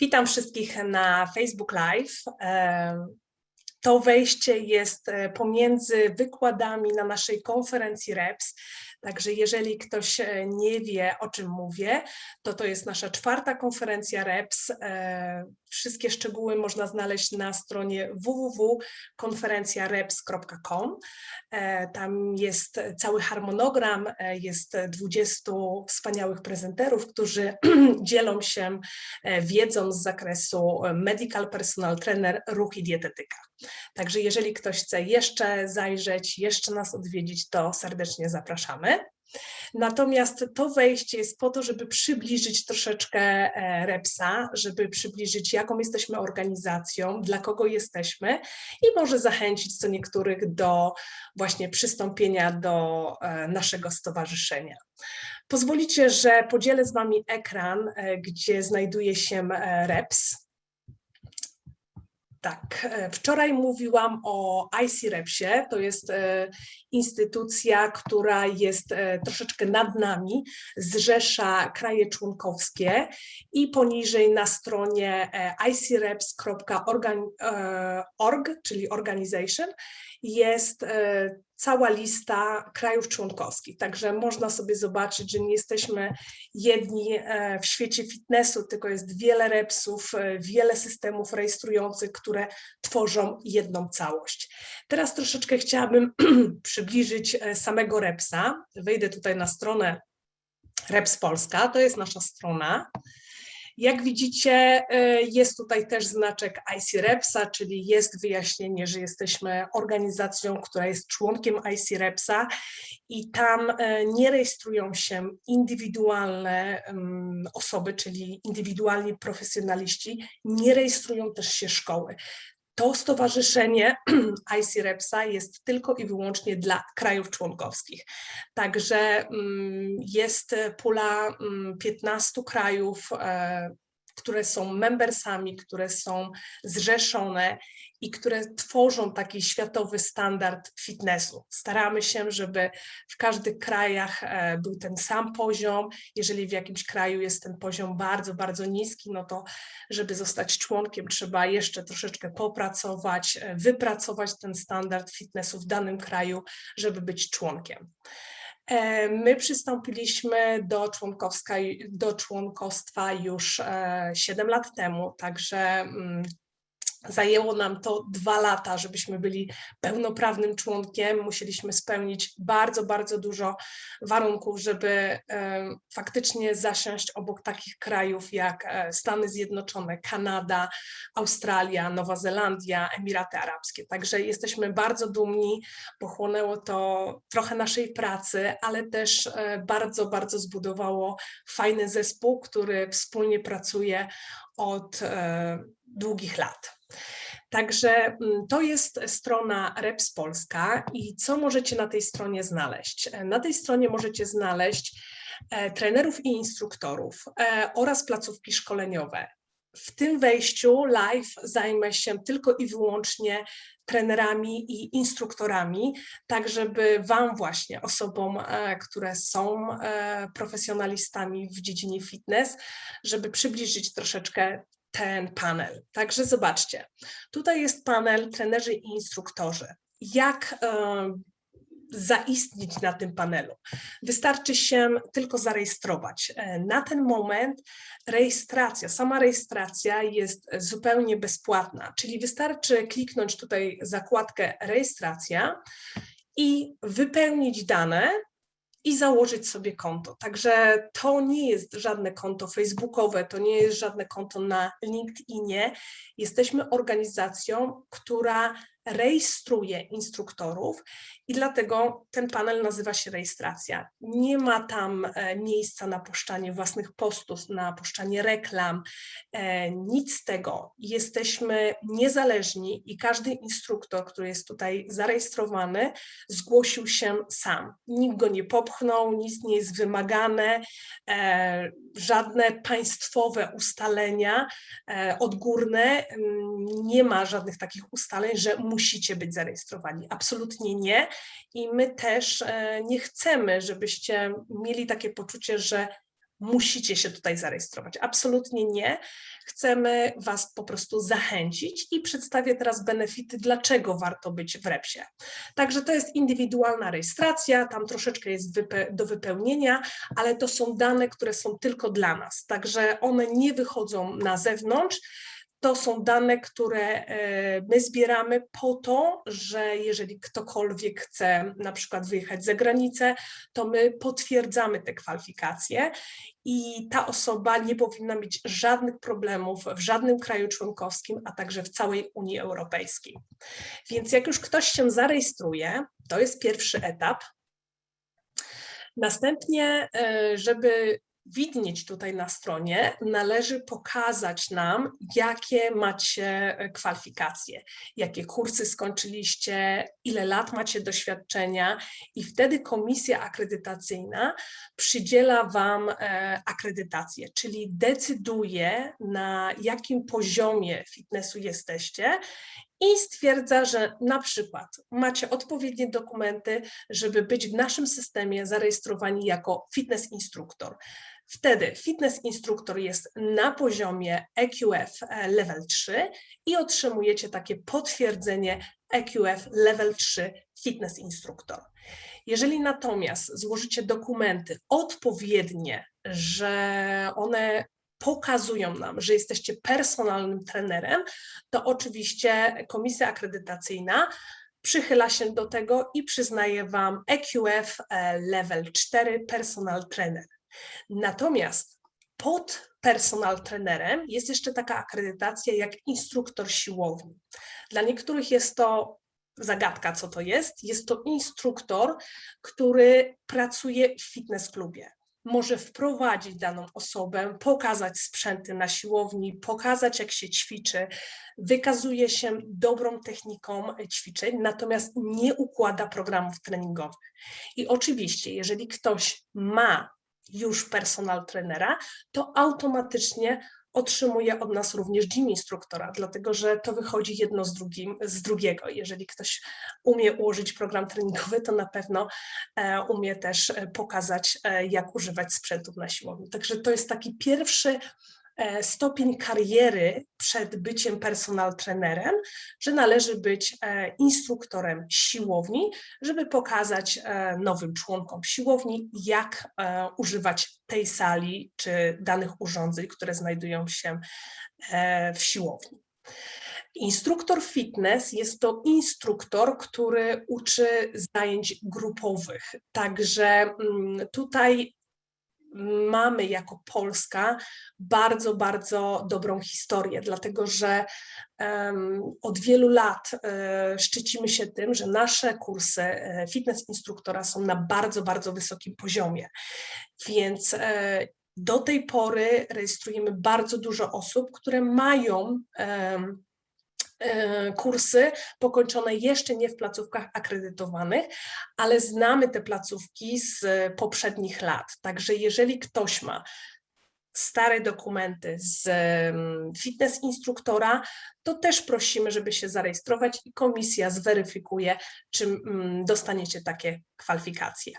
Witam wszystkich na Facebook Live. E, To wejście jest e, pomiędzy wykładami na naszej konferencji REPS. Także jeżeli ktoś e, nie wie, o czym mówię, to to jest nasza czwarta konferencja REPS. E, Wszystkie szczegóły można znaleźć na stronie www.konferencjareps.com. E, Tam jest cały harmonogram, jest 20 wspaniałych prezenterów, którzy dzielą się wiedzą z zakresu medical personal trainer, ruch i dietetyka. Także jeżeli ktoś chce jeszcze zajrzeć, jeszcze nas odwiedzić, to serdecznie zapraszamy. Natomiast to wejście jest po to, żeby przybliżyć troszeczkę e, Repsa, żeby przybliżyć, jaką jesteśmy organizacją, dla kogo jesteśmy i może zachęcić co niektórych do właśnie przystąpienia do e, naszego stowarzyszenia. Pozwolicie, że podzielę z Wami ekran, e, gdzie znajduje się Reps. Tak, e, wczoraj mówiłam o ICREPSie, to jest e, instytucja, która jest e, troszeczkę nad nami, zrzesza kraje członkowskie i poniżej na stronie icreps.org, czyli organization, jest e, cała lista krajów członkowskich. Także można sobie zobaczyć, że nie jesteśmy jedni e, w świecie fitnessu, tylko jest wiele repsów, e, wiele systemów rejestrujących, które tworzą jedną całość. Teraz troszeczkę chciałabym przybliżyć samego repsa. Wejdę tutaj na stronę Reps Polska, to jest nasza strona. Jak widzicie, e, jest tutaj też znaczek IC Repsa, czyli jest wyjaśnienie, że jesteśmy organizacją, która jest członkiem IC Repsa i tam e, nie rejestrują się indywidualne osoby, czyli indywidualni profesjonaliści, nie rejestrują też się szkoły. To stowarzyszenie IC Repsa jest tylko i wyłącznie dla krajów członkowskich. Także mm, jest pula mm, 15 krajów, e, które są membersami, które są zrzeszone i które tworzą taki światowy standard fitnessu. Staramy się, żeby w każdych krajach e, był ten sam poziom. Jeżeli w jakimś kraju jest ten poziom bardzo, bardzo niski, no to żeby zostać członkiem, trzeba jeszcze troszeczkę popracować, e, wypracować ten standard fitnessu w danym kraju, żeby być członkiem. E, My przystąpiliśmy do, do członkostwa już e, 7 lat temu, także mm, zajęło nam to dwa lata, żebyśmy byli pełnoprawnym członkiem. Musieliśmy spełnić bardzo, bardzo dużo warunków, żeby faktycznie zasiąść obok takich krajów jak e, Stany Zjednoczone, Kanada, Australia, Nowa Zelandia, Emiraty Arabskie. Także jesteśmy bardzo dumni, pochłonęło to trochę naszej pracy, ale też e, bardzo, bardzo zbudowało fajny zespół, który wspólnie pracuje od e, długich lat. Także mm, to jest strona Reps Polska i co możecie na tej stronie znaleźć? E, Na tej stronie możecie znaleźć e, trenerów i instruktorów e, oraz placówki szkoleniowe. W tym wejściu live zajmę się tylko i wyłącznie trenerami i instruktorami, tak żeby Wam właśnie, osobom, które są profesjonalistami w dziedzinie fitness, żeby przybliżyć troszeczkę ten panel. Także zobaczcie, tutaj jest panel trenerzy i instruktorzy. Jak e, zaistnieć na tym panelu? Wystarczy się tylko zarejestrować. E, Na ten moment rejestracja, sama rejestracja jest zupełnie bezpłatna, czyli wystarczy kliknąć tutaj zakładkę rejestracja i wypełnić dane i założyć sobie konto. Także to nie jest żadne konto facebookowe, to nie jest żadne konto na LinkedInie. Jesteśmy organizacją, która rejestruje instruktorów i dlatego ten panel nazywa się rejestracja. Nie ma tam e, miejsca na puszczanie własnych postów, na puszczanie reklam, e, nic z tego. Jesteśmy niezależni i każdy instruktor, który jest tutaj zarejestrowany, zgłosił się sam. Nikt go nie popchnął, nic nie jest wymagane, e, żadne państwowe ustalenia odgórne, mm, nie ma żadnych takich ustaleń, że musicie być zarejestrowani. Absolutnie nie. I my też e, nie chcemy, żebyście mieli takie poczucie, że musicie się tutaj zarejestrować. Absolutnie nie. Chcemy Was po prostu zachęcić i przedstawię teraz benefity, dlaczego warto być w REPSie. Także to jest indywidualna rejestracja, tam troszeczkę jest do wypełnienia, ale to są dane, które są tylko dla nas, także one nie wychodzą na zewnątrz to są dane, które e, my zbieramy po to, że jeżeli ktokolwiek chce na przykład wyjechać za granicę, to my potwierdzamy te kwalifikacje i ta osoba nie powinna mieć żadnych problemów w żadnym kraju członkowskim, a także w całej Unii Europejskiej. Więc jak już ktoś się zarejestruje, to jest pierwszy etap. Następnie, e, żeby widnieć tutaj na stronie, należy pokazać nam, jakie macie e, kwalifikacje, jakie kursy skończyliście, ile lat macie doświadczenia i wtedy komisja akredytacyjna przydziela Wam e, akredytację, czyli decyduje na jakim poziomie fitnessu jesteście i stwierdza, że na przykład macie odpowiednie dokumenty, żeby być w naszym systemie zarejestrowani jako fitness instruktor. Wtedy fitness instruktor jest na poziomie EQF e, level 3 i otrzymujecie takie potwierdzenie EQF level 3 fitness instruktor. Jeżeli natomiast złożycie dokumenty odpowiednie, że one pokazują nam, że jesteście personalnym trenerem, to oczywiście komisja akredytacyjna przychyla się do tego i przyznaje Wam EQF e, level 4 personal trainer. Natomiast pod personal trenerem jest jeszcze taka akredytacja jak instruktor siłowni. Dla niektórych jest to zagadka, co to jest. Jest to instruktor, który pracuje w fitness klubie. Może wprowadzić daną osobę, pokazać sprzęty na siłowni, pokazać jak się ćwiczy, wykazuje się dobrą techniką ćwiczeń, natomiast nie układa programów treningowych. I oczywiście, jeżeli ktoś ma już personal trenera, to automatycznie otrzymuje od nas również gym instruktora, dlatego że to wychodzi jedno z, drugim, z drugiego. Jeżeli ktoś umie ułożyć program treningowy, to na pewno e, umie też e, pokazać, e, jak używać sprzętów na siłowni. Także to jest taki pierwszy stopień kariery przed byciem personal trenerem, że należy być e, instruktorem siłowni, żeby pokazać e, nowym członkom siłowni, jak używać tej sali czy danych urządzeń, które znajdują się w siłowni. Instruktor fitness jest to instruktor, który uczy zajęć grupowych. Także mm, tutaj mamy jako Polska bardzo, bardzo dobrą historię, dlatego że um, od wielu lat um, szczycimy się tym, że nasze kursy e, fitness instruktora są na bardzo, bardzo wysokim poziomie. Więc um, do tej pory rejestrujemy bardzo dużo osób, które mają E, kursy pokończone jeszcze nie w placówkach akredytowanych, ale znamy te placówki z poprzednich lat. Także jeżeli ktoś ma stare dokumenty z fitness instruktora, to też prosimy, żeby się zarejestrować i komisja zweryfikuje, czy dostaniecie takie kwalifikacje.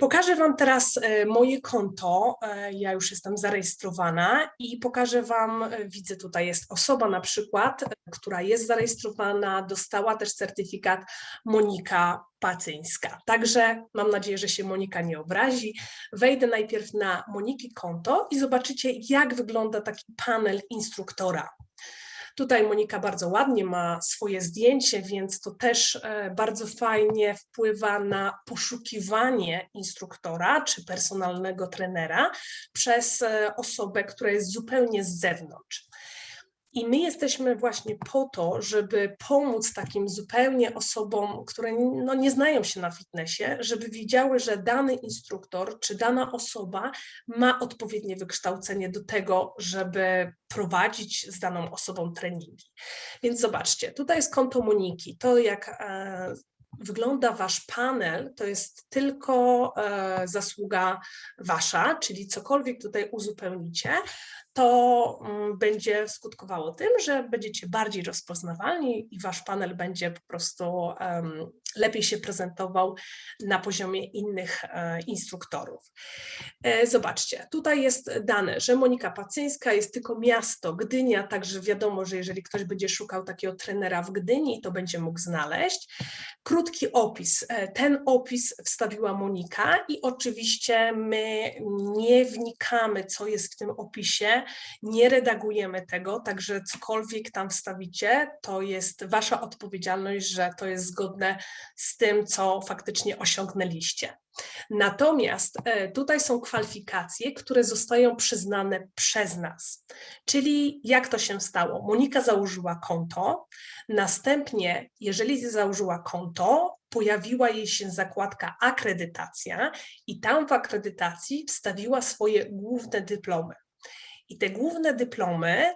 Pokażę Wam teraz e, moje konto. E, ja już jestem zarejestrowana i pokażę Wam, e, widzę tutaj jest osoba na przykład, która jest zarejestrowana, dostała też certyfikat Monika Pacyńska. Także mam nadzieję, że się Monika nie obrazi. Wejdę najpierw na Moniki konto i zobaczycie, jak wygląda taki panel instruktora. Tutaj Monika bardzo ładnie ma swoje zdjęcie, więc to też e, bardzo fajnie wpływa na poszukiwanie instruktora czy personalnego trenera przez e, osobę, która jest zupełnie z zewnątrz. I my jesteśmy właśnie po to, żeby pomóc takim zupełnie osobom, które no, nie znają się na fitnessie, żeby wiedziały, że dany instruktor czy dana osoba ma odpowiednie wykształcenie do tego, żeby prowadzić z daną osobą treningi. Więc zobaczcie, tutaj jest konto Moniki. To jak e, wygląda Wasz panel, to jest tylko e, zasługa Wasza, czyli cokolwiek tutaj uzupełnicie, to mm, będzie skutkowało tym, że będziecie bardziej rozpoznawalni i wasz panel będzie po prostu lepiej się prezentował na poziomie innych e, instruktorów. E, zobaczcie, tutaj jest dane, że Monika Pacyńska jest tylko miasto Gdynia, także wiadomo, że jeżeli ktoś będzie szukał takiego trenera w Gdyni, to będzie mógł znaleźć. Krótki opis. E, ten opis wstawiła Monika i oczywiście my nie wnikamy, co jest w tym opisie, nie redagujemy tego, także cokolwiek tam wstawicie, to jest wasza odpowiedzialność, że to jest zgodne z tym, co faktycznie osiągnęliście. Natomiast e, tutaj są kwalifikacje, które zostają przyznane przez nas. Czyli jak to się stało? Monika założyła konto, następnie, jeżeli założyła konto, pojawiła jej się zakładka akredytacja i tam w akredytacji wstawiła swoje główne dyplomy. I te główne dyplomy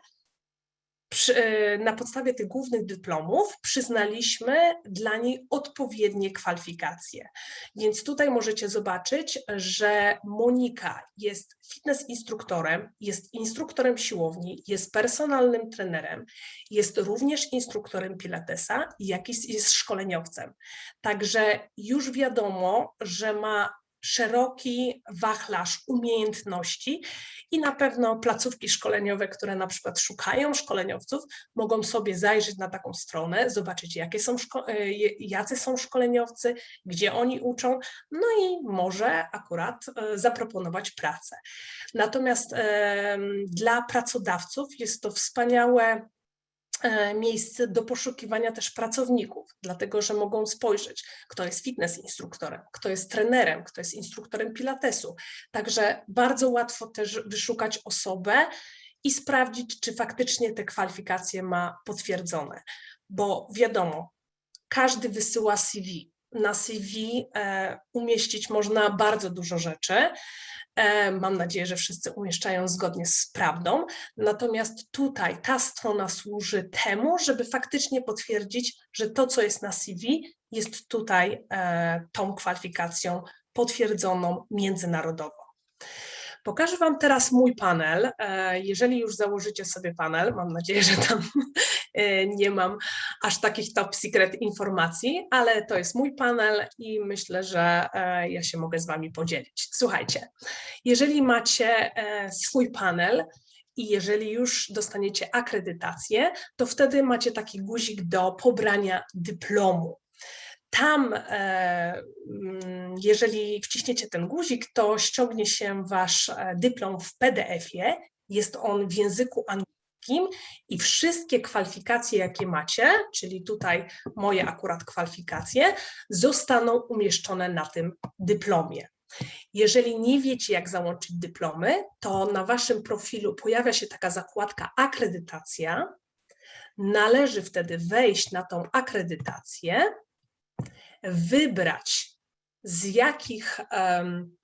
na podstawie tych głównych dyplomów przyznaliśmy dla niej odpowiednie kwalifikacje. Więc tutaj możecie zobaczyć, że Monika jest fitness instruktorem, jest instruktorem siłowni, jest personalnym trenerem, jest również instruktorem pilatesa, jak jest szkoleniowcem. Także już wiadomo, że ma szeroki wachlarz umiejętności i na pewno placówki szkoleniowe, które na przykład szukają szkoleniowców, mogą sobie zajrzeć na taką stronę, zobaczyć jakie są e, jacy są szkoleniowcy, gdzie oni uczą, no i może akurat e, zaproponować pracę. Natomiast dla pracodawców jest to wspaniałe miejsce do poszukiwania też pracowników, dlatego że mogą spojrzeć, kto jest fitness instruktorem, kto jest trenerem, kto jest instruktorem pilatesu. Także bardzo łatwo też wyszukać osobę i sprawdzić, czy faktycznie te kwalifikacje ma potwierdzone. Bo wiadomo, każdy wysyła CV. Na CV e, umieścić można bardzo dużo rzeczy. E, mam nadzieję, że wszyscy umieszczają zgodnie z prawdą. Natomiast tutaj ta strona służy temu, żeby faktycznie potwierdzić, że to, co jest na CV, jest tutaj e, tą kwalifikacją potwierdzoną międzynarodowo. Pokażę Wam teraz mój panel. E, jeżeli już założycie sobie panel, mam nadzieję, że tam e, nie mam aż takich top secret informacji, ale to jest mój panel i myślę, że e, ja się mogę z Wami podzielić. Słuchajcie, jeżeli macie swój panel, i jeżeli już dostaniecie akredytację, to wtedy macie taki guzik do pobrania dyplomu. Tam, e, mm, jeżeli wciśniecie ten guzik, to ściągnie się wasz e, dyplom w PDF-ie. Jest on w języku angielskim i wszystkie kwalifikacje, jakie macie, czyli tutaj moje akurat kwalifikacje, zostaną umieszczone na tym dyplomie. Jeżeli nie wiecie, jak załączyć dyplomy, to na waszym profilu pojawia się taka zakładka akredytacja. Należy wtedy wejść na tą akredytację wybrać, z jakich um,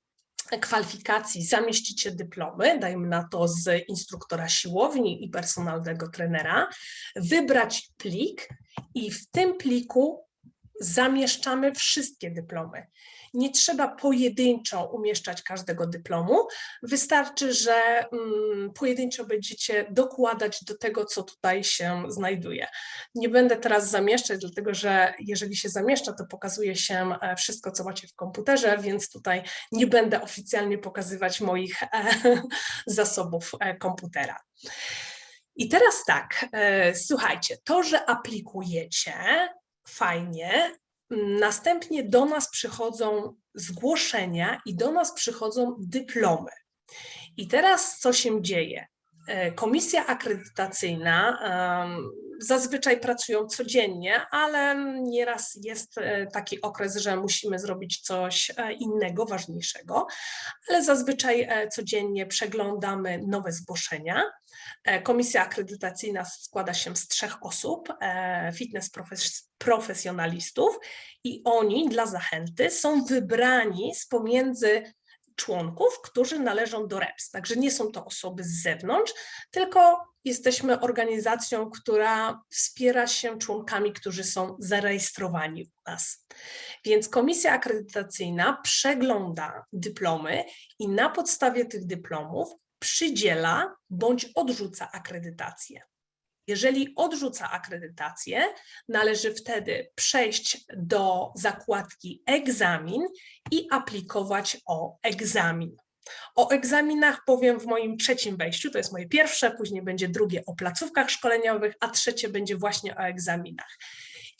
kwalifikacji zamieścicie dyplomy, dajmy na to z instruktora siłowni i personalnego trenera, wybrać plik i w tym pliku zamieszczamy wszystkie dyplomy. Nie trzeba pojedynczo umieszczać każdego dyplomu. Wystarczy, że mm, pojedynczo będziecie dokładać do tego, co tutaj się znajduje. Nie będę teraz zamieszczać, dlatego że jeżeli się zamieszcza, to pokazuje się e, wszystko, co macie w komputerze, więc tutaj nie będę oficjalnie pokazywać moich e, zasobów e, komputera. I teraz tak, słuchajcie, to, że aplikujecie, fajnie, Następnie do nas przychodzą zgłoszenia i do nas przychodzą dyplomy. I teraz co się dzieje? E, komisja akredytacyjna zazwyczaj pracują codziennie, ale nieraz jest e, taki okres, że musimy zrobić coś e, innego, ważniejszego, ale zazwyczaj codziennie przeglądamy nowe zgłoszenia. Komisja akredytacyjna składa się z trzech osób, fitness profesjonalistów i oni dla zachęty są wybrani z pomiędzy członków, którzy należą do REPS. Także nie są to osoby z zewnątrz, tylko jesteśmy organizacją, która wspiera się członkami, którzy są zarejestrowani u nas. Więc komisja akredytacyjna przegląda dyplomy i na podstawie tych dyplomów przydziela bądź odrzuca akredytację. Jeżeli odrzuca akredytację, należy wtedy przejść do zakładki egzamin i aplikować o egzamin. O egzaminach powiem w moim trzecim wejściu, to jest moje pierwsze, później będzie drugie o placówkach szkoleniowych, a trzecie będzie właśnie o egzaminach.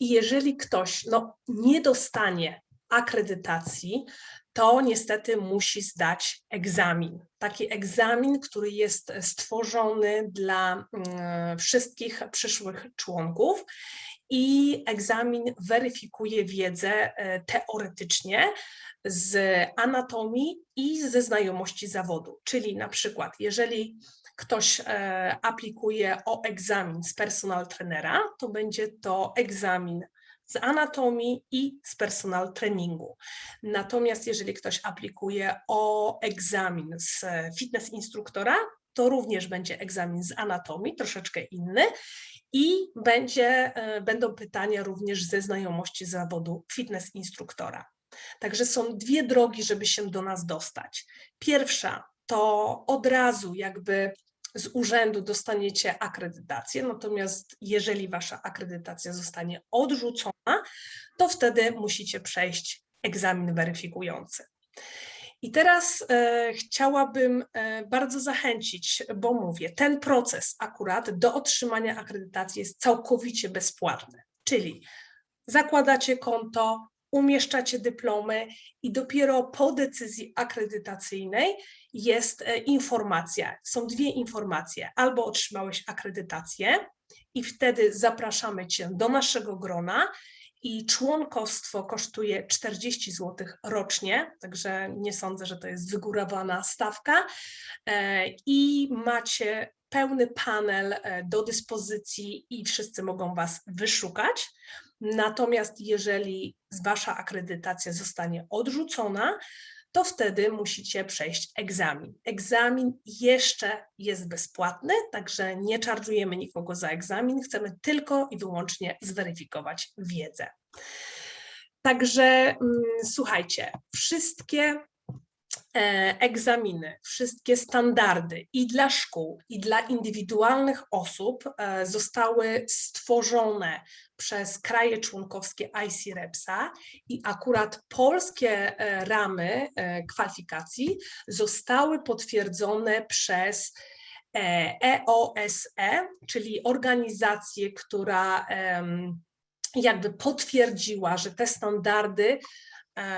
I jeżeli ktoś no, nie dostanie akredytacji, to niestety musi zdać egzamin. Taki egzamin, który jest stworzony dla mm, wszystkich przyszłych członków i egzamin weryfikuje wiedzę e, teoretycznie z anatomii i ze znajomości zawodu. Czyli na przykład, jeżeli ktoś e, aplikuje o egzamin z personal trenera, to będzie to egzamin z anatomii i z personal treningu. Natomiast jeżeli ktoś aplikuje o egzamin z fitness instruktora, to również będzie egzamin z anatomii, troszeczkę inny i będzie, e, będą pytania również ze znajomości zawodu fitness instruktora. Także są dwie drogi, żeby się do nas dostać. Pierwsza to od razu jakby z urzędu dostaniecie akredytację, natomiast jeżeli wasza akredytacja zostanie odrzucona, to wtedy musicie przejść egzamin weryfikujący. I teraz e, chciałabym e, bardzo zachęcić, bo mówię, ten proces akurat do otrzymania akredytacji jest całkowicie bezpłatny, czyli zakładacie konto, umieszczacie dyplomy i dopiero po decyzji akredytacyjnej jest e, informacja. Są dwie informacje. Albo otrzymałeś akredytację i wtedy zapraszamy Cię do naszego grona i członkostwo kosztuje 40 zł rocznie, także nie sądzę, że to jest wygórowana stawka e, i macie pełny panel e, do dyspozycji i wszyscy mogą Was wyszukać. Natomiast jeżeli wasza akredytacja zostanie odrzucona, to wtedy musicie przejść egzamin. Egzamin jeszcze jest bezpłatny, także nie czarżujemy nikogo za egzamin, chcemy tylko i wyłącznie zweryfikować wiedzę. Także mm, słuchajcie, wszystkie egzaminy, wszystkie standardy i dla szkół, i dla indywidualnych osób e, zostały stworzone przez kraje członkowskie ICREPSA i akurat polskie e, ramy kwalifikacji zostały potwierdzone przez EOSE, czyli organizację, która jakby potwierdziła, że te standardy E,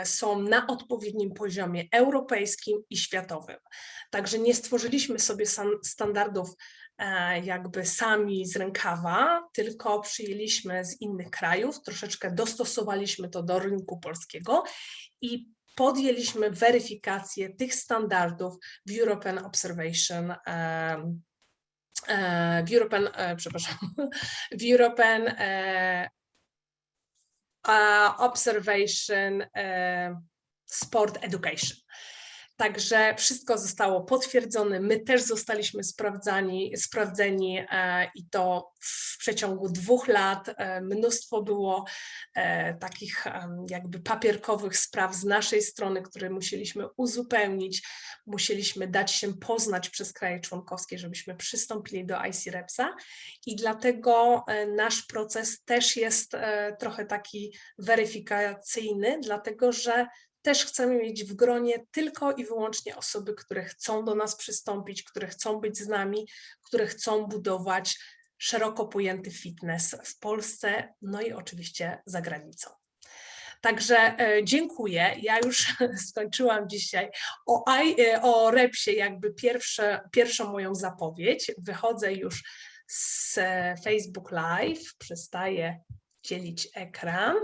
są na odpowiednim poziomie europejskim i światowym. Także nie stworzyliśmy sobie standardów e, jakby sami z rękawa, tylko przyjęliśmy z innych krajów, troszeczkę dostosowaliśmy to do rynku polskiego i podjęliśmy weryfikację tych standardów w European Observation e, w European, przepraszam, w European observation, uh, sport education. Także wszystko zostało potwierdzone. My też zostaliśmy sprawdzani, sprawdzeni e, i to w przeciągu dwóch lat. E, mnóstwo było e, takich jakby papierkowych spraw z naszej strony, które musieliśmy uzupełnić, musieliśmy dać się poznać przez kraje członkowskie, żebyśmy przystąpili do ICREPS-a i dlatego nasz proces też jest trochę taki weryfikacyjny, dlatego że też chcemy mieć w gronie tylko i wyłącznie osoby, które chcą do nas przystąpić, które chcą być z nami, które chcą budować szeroko pojęty fitness w Polsce, no i oczywiście za granicą. Także e, dziękuję. Ja już skończyłam dzisiaj o, e, o Repsie, jakby pierwsze, pierwszą moją zapowiedź. Wychodzę już z Facebook Live, przestaję dzielić ekran.